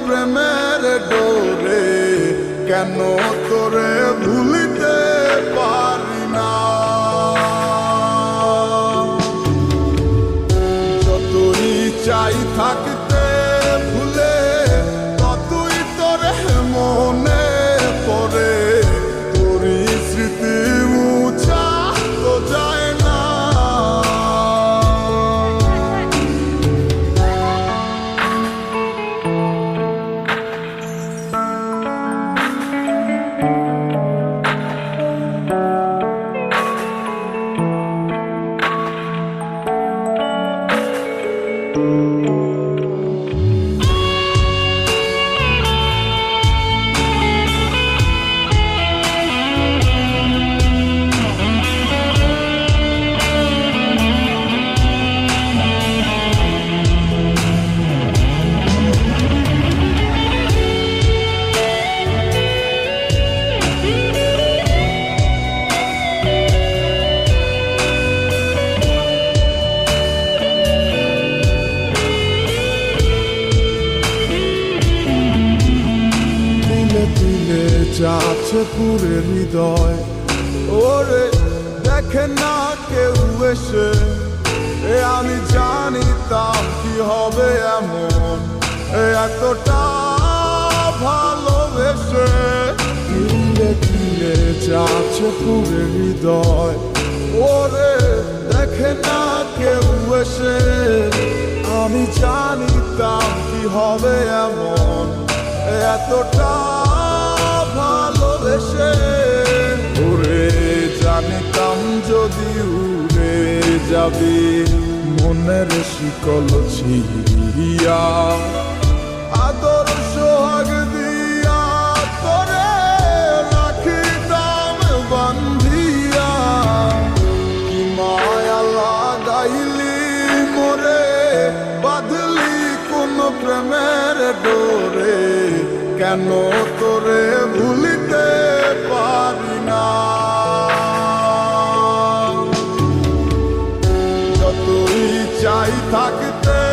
প্রেমের ডোরে কেন তোরে ভুলিতে পারি না? যতই চাই থাকে যাচ্ছে পুরে হৃদয়। ওরে, দেখে না কেউ এসে। এ আমি জানিতাম কি হবে এমন। এতটা ভালোবেসে। তিলে তিলে যাচ্ছে পুরে হৃদয়। ওরে, দেখে না কেউ এসে। আমি জানিতাম কি হবে এমন। এতটা যাবি মনের শিকল ছিড়িয়া। আদর সোহাগ দিয়া তোরে রাখিতাম বান্ধিয়া কি মায়া লাগাইলি মোরে, বাঁধলি কোন প্রেমের ডোরে, কেন Aí tá que tem.